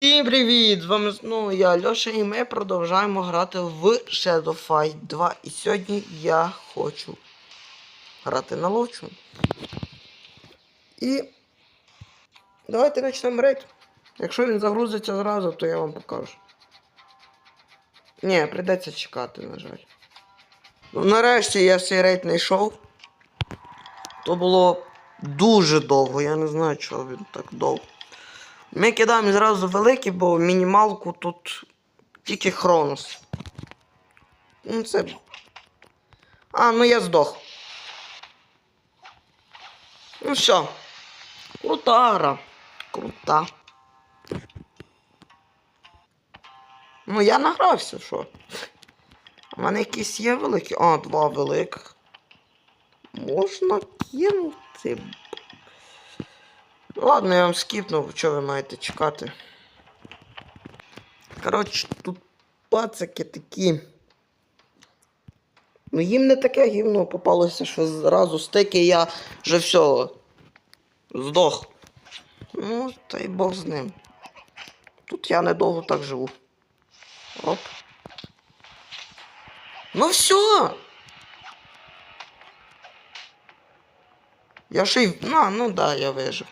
Всім привіт! З вами знову я, Льоша, і ми продовжуємо грати в Shadow Fight 2. І сьогодні я хочу грати на ловчу. І давайте почнемо рейд. Якщо він загрузиться зразу, то я вам покажу. Ні, прийдеться чекати, на жаль. Ну, нарешті я цей рейд знайшов. То було дуже довго, я не знаю, чого він так довго. Ми кидаємо зразу великі, бо мінімалку тут тільки Хронос. Ну це. А, ну я здох. Ну все. Крута гра. Крута. Ну я награвся, що. У мене якісь є великі. А, два великих. Можна кинути. Ладно, я вам скіпнув, що ви маєте чекати. Коротше, тут пацаки такі. Ну їм не таке гівно попалося, що зразу стики я вже все. Здох. Ну, та й Бог з ним. Тут я недовго так живу. Оп. Ну все. Я ще й. Ну, ну да, я вижив.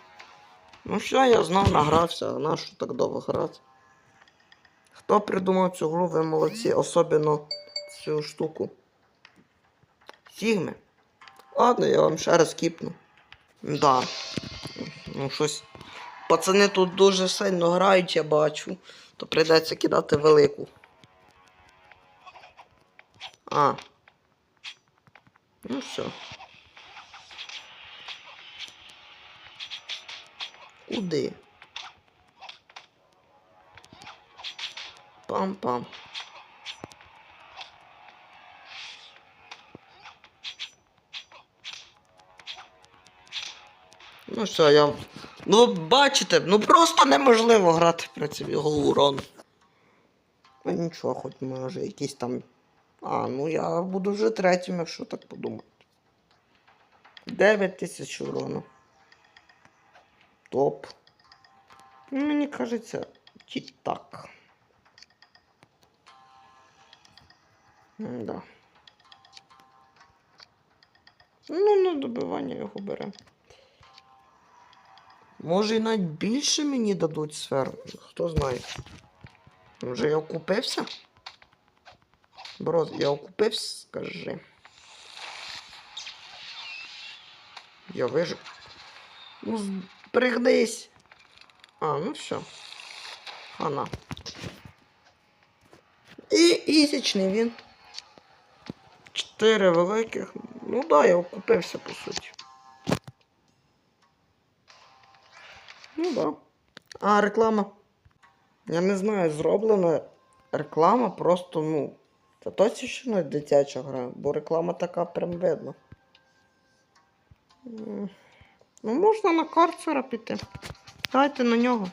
Ну все, я знов награвся, а на що так довго грати? Хто придумав цю гру, ви молодці, особливо цю штуку. Сігми. Ладно, я вам ще раз кіпну. Да. Ну щось. Пацани тут дуже сильно грають, я бачу. То прийдеться кидати велику. А. Ну все. Куди? Пам-пам. Ну все, я. Ну, бачите, ну просто неможливо грати проти його урону. Ну нічого, хоч може якийсь там. А, ну я буду вже третім, якщо так подумати. 9 тисяч урону. Топ. Мені кажеться, чи так. Да. Ну, на добивання його беремо. Може і навіть більше мені дадуть сфер. Хто знає. Може я окупився? Бро, я окупився, скажи. Я вижив. Ну, пригнись. А, ну все. Хана. І ісічний він. Чотири великих. Ну да, я окупився по суті. Ну да. А, реклама. Я не знаю, зроблена реклама просто, ну. Це точно що не дитяча гра, бо реклама така прям видно. Ну, можна на карцера піти. Давайте на нього.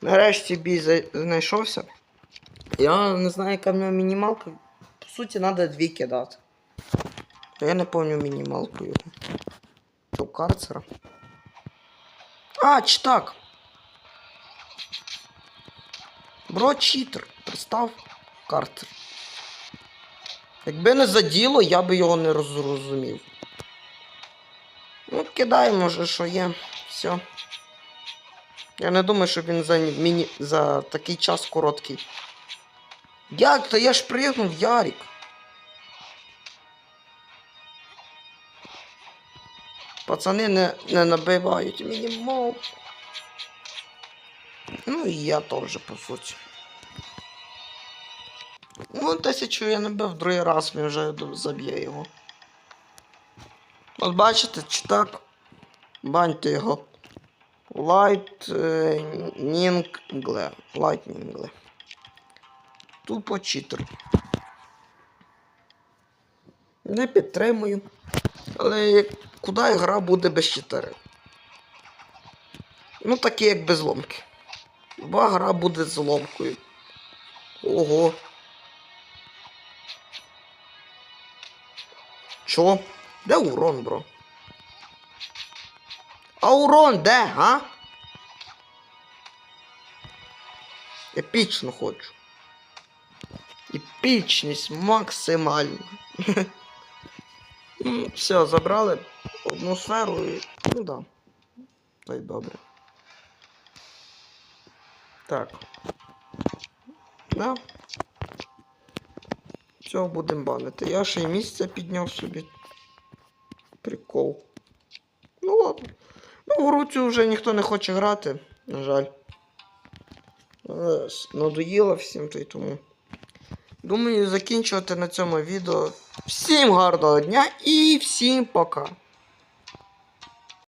Нарешті бій знайшовся. Я не знаю, яка в нього мінімалка. По суті, треба дві кидати. Я не пам'ятаю мінімалку його. До карцера. А, чи? Бро читер. Пристав карцер. Якби не за діло, я би його не розрозумів. Ну, кидай, може, що є. Все. Я не думаю, що він за, міні... за такий час короткий. Як то я ж пригнув, Ярік. Пацани не, не набивають мінімум. Ну і я теж, по суті. Ну, тисячу я набив другий раз, він вже заб'є його. От бачите, чи так? Баньте його. Lightningle. Lightningle. Тупо читер. Не підтримую. Але куди гра буде без читерів? Ну, такі як без ломки. Бо гра буде з ломкою. Ого. Чо? Де урон, бро? А урон де, а? Епічно хочу. Епічність максимальна. Ну, все, забрали одну сферу і. Ну да. Та й добре. Так. Да. Все, будемо банити. Я ще й місце підняв собі. Прикол. Ну ладно. Ну, в груці вже ніхто не хоче грати, на жаль. Надоїло всім то й тому. Думаю, закінчувати на цьому відео. Всім гарного дня і всім пока.